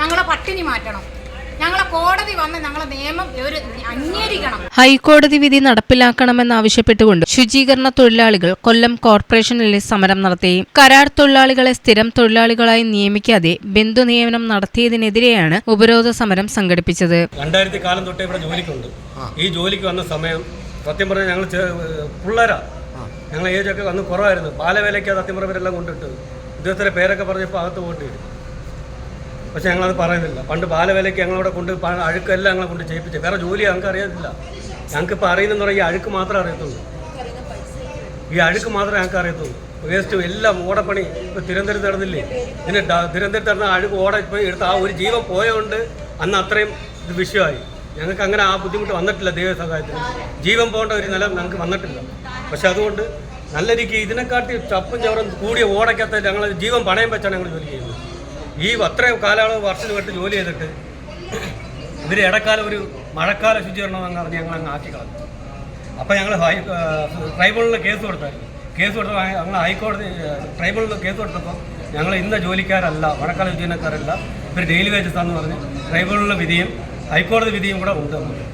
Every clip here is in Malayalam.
ഞങ്ങളെ പട്ടിണി മാറ്റണം. ഞങ്ങളെ കോടതി വന്ന് ഞങ്ങളെ നിയമം ഇവർ അംഗീകരിക്കണം. ഹൈക്കോടതി വിധി നടപ്പിലാക്കണമെന്നാവശ്യപ്പെട്ടുകൊണ്ട് ശുചീകരണ തൊഴിലാളികൾ കൊല്ലം കോർപ്പറേഷനിലെ സമരം നടത്തി. കരാർ തൊഴിലാളികളെ സ്ഥിരം തൊഴിലാളികളായി നിയമിക്കാതെ ബന്ധു നിയമനം നടത്തിയതിനെതിരെയാണ് ഉപരോധ സമരം സംഘടിപ്പിച്ചത്. രണ്ടായിരത്തി കാലം തൊട്ടേ ഇവിടെ ജോലിക്കുണ്ട്. ഈ ജോലിക്ക് വന്ന സമയം സത്യം പറഞ്ഞാൽ ഞങ്ങൾ പിള്ളേരാ. ഞങ്ങൾ ഏജൊക്കെ വന്ന് കുറവായിരുന്നു. ബാലവേലയ്ക്ക് സത്യം പറഞ്ഞവരെല്ലാം കൊണ്ടിട്ട്. ഇദ്ദേഹത്തിന്റെ പേരൊക്കെ പറഞ്ഞപ്പോൾ അകത്ത് പോകേണ്ടി വരും. പക്ഷെ ഞങ്ങളത് പറയുന്നില്ല. പണ്ട് ബാലവേലയ്ക്ക് ഞങ്ങളവിടെ കൊണ്ട് അഴുക്കെല്ലാം ഞങ്ങളെ കൊണ്ട് ചെയ്യിപ്പിച്ചു. വേറെ ജോലി ഞങ്ങൾക്ക് അറിയത്തില്ല. ഞങ്ങൾക്ക് ഇപ്പോൾ അറിയുന്നെന്ന് പറഞ്ഞാൽ ഈ അഴുക്ക് മാത്രമേ അറിയത്തുള്ളൂ. ഈ അഴുക്ക് മാത്രമേ ഞങ്ങൾക്ക് അറിയത്തുള്ളൂ. വേസ്റ്റ് എല്ലാം ഓടപ്പണി ഇപ്പോൾ തിരുവനന്തപുരത്ത് നടന്നില്ലേ? ഇതിന് തിരുവനന്തപുരത്ത് നടന്ന അഴുക്ക് ഓട ഇപ്പോൾ എടുത്ത് ആ ഒരു ജീവൻ പോയതുകൊണ്ട് അന്ന് അത്രയും ഇത് വിഷയമായി. ഞങ്ങൾക്ക് അങ്ങനെ ആ ബുദ്ധിമുട്ട് വന്നിട്ടില്ല ദൈവ സഹായത്തിൽ ജീവൻ പോകേണ്ട ഒരു നില ഞങ്ങൾക്ക് വന്നിട്ടില്ല. പക്ഷെ അതുകൊണ്ട് നല്ല രീതിക്ക് ഇതിനെക്കാട്ടി ചപ്പും ചവറും കൂടിയ ഓടയ്ക്കകത്ത് ഞങ്ങൾ ജീവൻ പണയം വെച്ചാണ് ഞങ്ങൾ ജോലി ചെയ്യുന്നത്. ഈ അത്രയും കാലയളവ് വർഷത്തിൽ ജോലി ചെയ്തിട്ട് ഇവർ ഇടക്കാലം ഒരു മഴക്കാല ശുചീകരണം എന്ന് പറഞ്ഞ് ഞങ്ങൾ അങ്ങ് ആക്കി കളഞ്ഞു അപ്പോൾ ഞങ്ങൾ ഹൈ ട്രൈബ്യൂണലിൽ കേസ് കൊടുത്തായിരുന്നു. കേസ് കൊടുത്തപ്പോൾ ഞങ്ങൾ ഹൈക്കോടതി ട്രൈബ്യൂണലിൽ കേസ് കൊടുത്തപ്പോൾ ഞങ്ങൾ ഇന്ന ജോലിക്കാരല്ല മഴക്കാല ശുചീകരണക്കാരല്ല ഇവർ ഡെയിലി വേജസ് ആണെന്ന് പറഞ്ഞ് ട്രൈബ്യൂണലിലെ വിധിയും ഹൈക്കോടതി വിധിയും കൂടെ ഉണ്ട്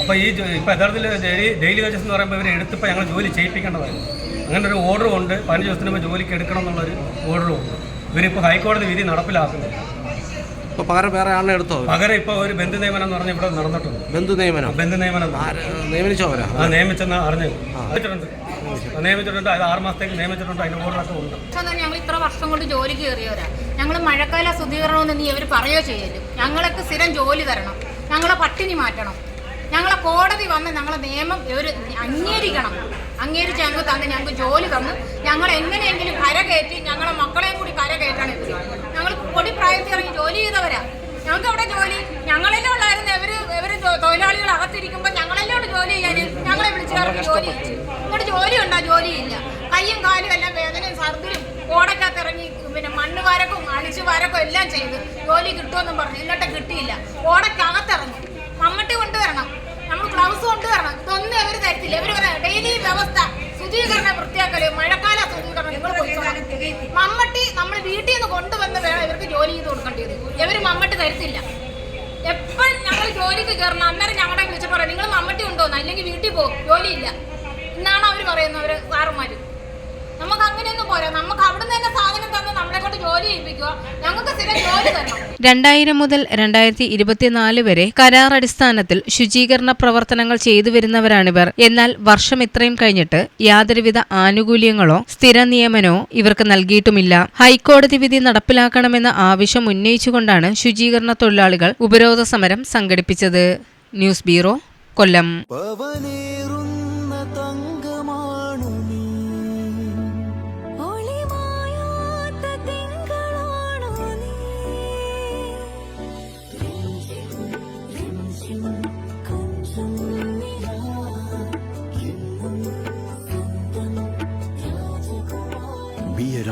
അപ്പോൾ ഈ ഇപ്പോൾ യഥാർത്ഥത്തിൽ ഡെയിലി ഡെയിലി വേജസ് എന്ന് പറയുമ്പോൾ ഇവരെ എടുത്തപ്പോൾ ഞങ്ങൾ ജോലി ചെയ്യിപ്പിക്കേണ്ടതായിരുന്നു. അങ്ങനെ ഒരു ഓർഡറും ഉണ്ട്. പതിനഞ്ച് ദിവസത്തിന് മുമ്പ് ജോലിക്ക് എടുക്കണം എന്നുള്ളൊരു ഓർഡറും ഉണ്ട്. ഇവരിപ്പോൾ ഹൈക്കോടതി വിധി നടപ്പിലാക്കുന്നില്ല അപ്പൊ പകരം വേറെ ആളിനെ എടുത്തോ? പകരം ഇപ്പോൾ ഒരു ബന്ധു നിയമനം എന്ന് പറഞ്ഞ് ഇവിടെ നടന്നിട്ടുണ്ട്. ബന്ധു നിയമനം? ബന്ധു നിയമനം. ആര് നിയമിച്ചവരാ? ആ നിയമിച്ചെന്ന് അറിഞ്ഞു നിയമിച്ചിട്ടുണ്ട്. നിയമിച്ചിട്ടുണ്ട്. അത് ആറ് മാസത്തേക്ക് നിയമിച്ചിട്ടുണ്ട്. അതിന്റെ ഓർഡറൊക്കെ ഉണ്ട്. ഞങ്ങൾ ഇത്ര വർഷം കൊണ്ട് ജോലി കയറിയവരാ. ഞങ്ങൾ മഴക്കാല ശുദ്ധീകരണമെന്ന് നീ അവർ പറയോ ചെയ്യലും ഞങ്ങൾക്ക് സ്ഥിരം ജോലി തരണം. ഞങ്ങളെ പട്ടിണി മാറ്റണം. ഞങ്ങളെ കോടതി വന്ന് ഞങ്ങളെ നിയമം ഇവർ അംഗീകരിക്കണം. അംഗീകരിച്ച് ഞങ്ങൾക്ക് തന്ന് ഞങ്ങൾക്ക് ജോലി തന്ന്. ഞങ്ങൾ എങ്ങനെയെങ്കിലും കര കയറ്റി ഞങ്ങളെ മക്കളെയും കൂടി കര കയറ്റാണ് ഇവർ ഞങ്ങൾ പൊടി പ്രായത്തിൽ ഇറങ്ങി ജോലി ചെയ്തവരാ. ഞങ്ങൾക്ക് അവിടെ ജോലി? ഞങ്ങളെല്ലാം ഉള്ളായിരുന്നു. ഇവർ ഇവർ തൊഴിലാളികൾ അകത്തിരിക്കുമ്പോൾ ഞങ്ങളെല്ലാം ജോലി ചെയ്യാൻ ഞങ്ങളെ വിളിച്ചു ജോലി ഇങ്ങോട്ട് ജോലി ഉണ്ടോ? ജോലിയില്ല കയ്യും കാലും എല്ലാം വേദനയും സർദിലും ഓടക്കകത്ത് ഇറങ്ങി പിന്നെ മണ്ണ് വാരക്കും അടിച്ചു വാരക്കും എല്ലാം ചെയ്ത് ജോലി കിട്ടുമെന്നും പറഞ്ഞു. എന്നിട്ട് കിട്ടിയില്ല. ഓടക്കകത്തിറങ്ങി മമ്മട്ടി കൊണ്ടുവരണം നമ്മൾ ഗ്ലൗസ് കൊണ്ടുവരണം ഇതൊന്നും ഇവർ തരത്തില്ല ഇവർ പറയാം ഡെയിലി വ്യവസ്ഥ ശുചീകരണം വൃത്തിയാക്കൽ മഴക്കാല ശുദ്ധീകരണം നിങ്ങൾ മമ്മട്ടി നമ്മൾ വീട്ടിൽ നിന്ന് കൊണ്ടുവന്ന് വേണം ഇവർക്ക് ജോലി ചെയ്ത് കൊടുക്കേണ്ടത്. ഇവർ മമ്മട്ടി തരത്തില്ല. എപ്പോഴും ഞങ്ങൾ ജോലിക്ക് കയറണം അന്നേരം ഞങ്ങളെ വിളിച്ച് പറയാം നിങ്ങൾ മമ്മട്ടി ഉണ്ടോന്ന് അല്ലെങ്കിൽ വീട്ടിൽ പോകും ജോലിയില്ല. എന്നാണ് അവർ പറയുന്നത് അവർ സാറുമാർ നമുക്ക് അങ്ങനെയൊന്നും പോരാ. നമുക്ക് അവിടുന്ന് തന്നെ സാധനം തന്ന് നമ്മളെ കൊണ്ട് ജോലി ചെയ്യിപ്പിക്കുക ഞങ്ങൾക്ക് സ്ഥിരം ജോലി തരണം. രണ്ടായിരം മുതൽ രണ്ടായിരത്തി ഇരുപത്തിനാല് വരെ കരാർ അടിസ്ഥാനത്തിൽ ശുചീകരണ പ്രവർത്തനങ്ങൾ ചെയ്തു വരുന്നവരാണിവർ. എന്നാൽ വർഷം ഇത്രയും കഴിഞ്ഞിട്ട് യാതൊരുവിധ ആനുകൂല്യങ്ങളോ സ്ഥിര നിയമനമോ ഇവർക്ക് നൽകിയിട്ടുമില്ല. ഹൈക്കോടതി വിധി നടപ്പിലാക്കണമെന്ന ആവശ്യം ഉന്നയിച്ചുകൊണ്ടാണ് ശുചീകരണ തൊഴിലാളികൾ ഉപരോധ സമരം സംഘടിപ്പിച്ചത്. News bureau Kollam.